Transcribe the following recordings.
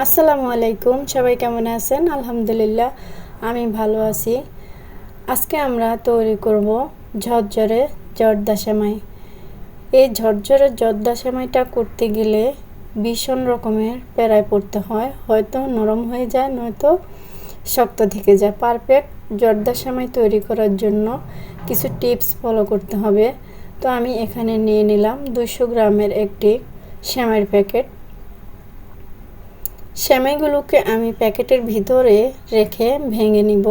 আসসালামু আলাইকুম, সবাই কেমন আছেন? আলহামদুলিল্লাহ, আমি ভালো আছি। আজকে আমরা তৈরি করব ঝরঝরে জর্দা সেমাই। এই ঝরঝরে জর্দা সেমাইটা করতে গেলে ভীষণ রকমের প্যারায় পড়তে হয়। হয়তো নরম হয়ে যায়, নয়তো শক্ত থেকে যায়। পারফেক্ট জর্দা সেমাই তৈরি করার জন্য কিছু টিপস ফলো করতে হবে। তো আমি এখানে নিয়ে নিলাম দুশো গ্রামের একটি সেমাইয়ের প্যাকেট। সেমাইগুলোকে আমি প্যাকেটের ভিতরে রেখে ভেঙে নিব।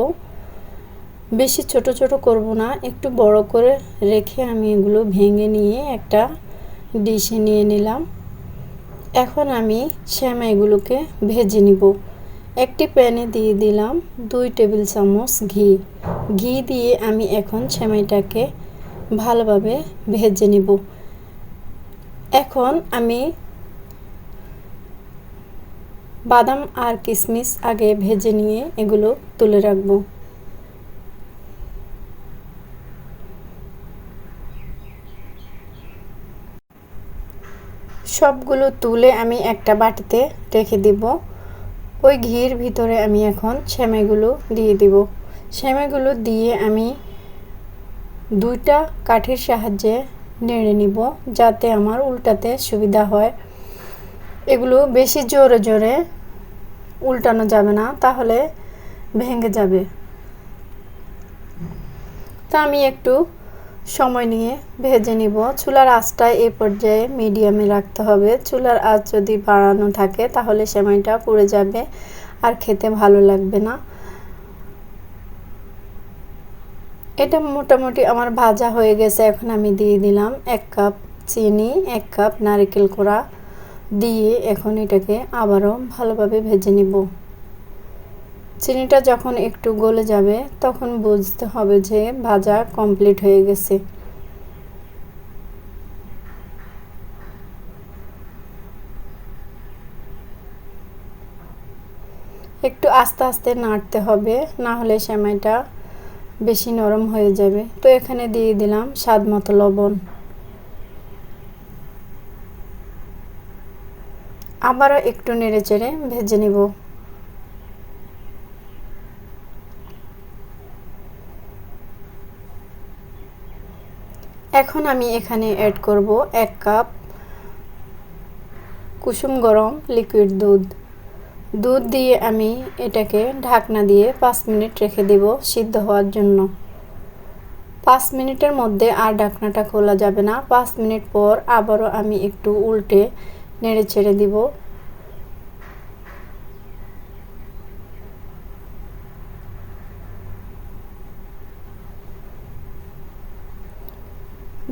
বেশি ছোট ছোট করব না, একটু বড় করে রেখে আমি এগুলো ভেঙে নিয়ে একটা ডিশে নিয়ে নিলাম। এখন আমি সেমাইগুলোকে ভেজে নিব। একটি প্যানে দিয়ে দিলাম দুই টেবিল চামচ ঘি। ঘি দিয়ে আমি এখন সেমাইটাকে ভালোভাবে ভেজে নিব। এখন আমি বাদাম আর কিশমিশ আগে ভেজে নিয়ে এগুলো তুলে রাখব। সবগুলো তুলে আমি একটা বাটিতে রেখে দিব। ওই ঘির ভিতরে আমি এখন সেমাইগুলো দিয়ে দিব। সেমাইগুলো দিয়ে আমি দুইটা কাঠির সাহায্যে নেড়ে নিব যাতে আমার উল্টাতে সুবিধা হয়। এগুলো বেশি জোরে জোরে উল্টানো যাবে না, তাহলে ভেঙে যাবে। তা আমি একটু সময় নিয়ে ভেজে নিব। চুলার আঁচটা এ পর্যায়ে মিডিয়ামে রাখতে হবে। চুলার আঁচ যদি বাড়ানো থাকে, তাহলে সেমাইটা পুড়ে যাবে আর খেতে ভালো লাগবে না। এটা মোটামুটি আমার ভাজা হয়ে গেছে, এখন আমি দিয়ে দিলাম এক কাপ চিনি, এক কাপ নারকেল কোড়া। দিয়ে এখন এটাকে আবারও ভালোভাবে ভেজে নিব। চিনিটা যখন একটু গলে যাবে, তখন বুঝতে হবে যে ভাজা কমপ্লিট হয়ে গেছে। একটু আস্তে আস্তে নাড়তে হবে, না হলে সেমাইটা বেশি নরম হয়ে যাবে। তো এখানে দিয়ে দিলাম স্বাদ মতো লবণ। আবারও একটু নেড়ে চেড়ে ভেজে নিব। এখন আমি এখানে অ্যাড করব এক কাপ কুসুম গরম লিকুইড দুধ। দুধ দিয়ে আমি এটাকে ঢাকনা দিয়ে পাঁচ মিনিট রেখে দেব সিদ্ধ হওয়ার জন্য। পাঁচ মিনিটের মধ্যে আর ঢাকনাটা খোলা যাবে না। পাঁচ মিনিট পর আবারও আমি একটু উল্টে নেড়ে ছেড়ে দিব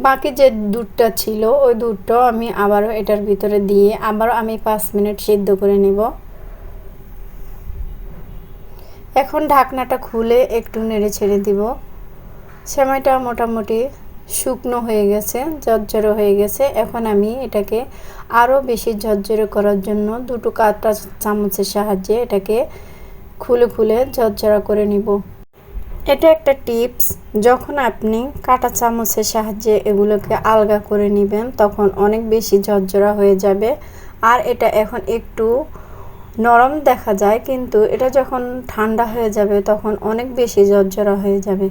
বাকি যে দুধটা ছিল ওই দুধটাও আমি আবারও এটার ভিতরে দিয়ে আবারও আমি পাঁচ মিনিট সিদ্ধ করে নেব এখন ঢাকনাটা খুলে একটু নেড়ে ছেড়ে দিব সেমাইটা মোটামুটি শুকনো হয়ে গেছে, ঝরঝরে হয়ে গেছে। এখন আমি এটাকে আরও বেশি ঝরঝরে করার জন্য দুটো কাটা চামচের সাহায্যে এটাকে খুলে খুলে ঝরঝরা করে নিব। এটা একটা টিপস, যখন আপনি কাটা চামচের সাহায্যে এগুলোকে আলগা করে নেবেন, তখন অনেক বেশি ঝরঝরা হয়ে যাবে। আর এটা এখন একটু নরম দেখা যায়, কিন্তু এটা যখন ঠান্ডা হয়ে যাবে, তখন অনেক বেশি ঝরঝরা হয়ে যাবে।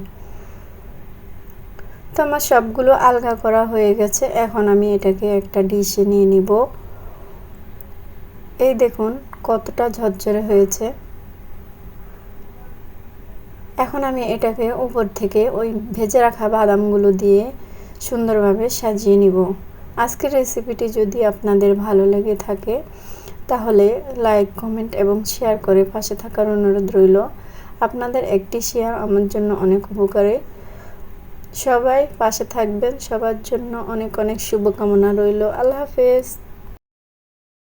তো আমার সবগুলো আলগা করা হয়ে গেছে। এখন আমি এটাকে একটা ডিশে নিয়ে নিব। এই দেখুন, কতটা ঝরঝরে হয়েছে। এখন আমি এটাকে উপর থেকে ওই ভেজে রাখা বাদামগুলো দিয়ে সুন্দরভাবে সাজিয়ে নিব। আজকের রেসিপিটি যদি আপনাদের ভালো লেগে থাকে, তাহলে লাইক কমেন্ট এবং শেয়ার করে পাশে থাকার অনুরোধ রইল। আপনাদের একটি শেয়ার আমার জন্য অনেক উপকারে। সবাই পাশে থাকবেন। সবার জন্য অনেক অনেক শুভকামনা রইল। আল্লাহ হাফেজ।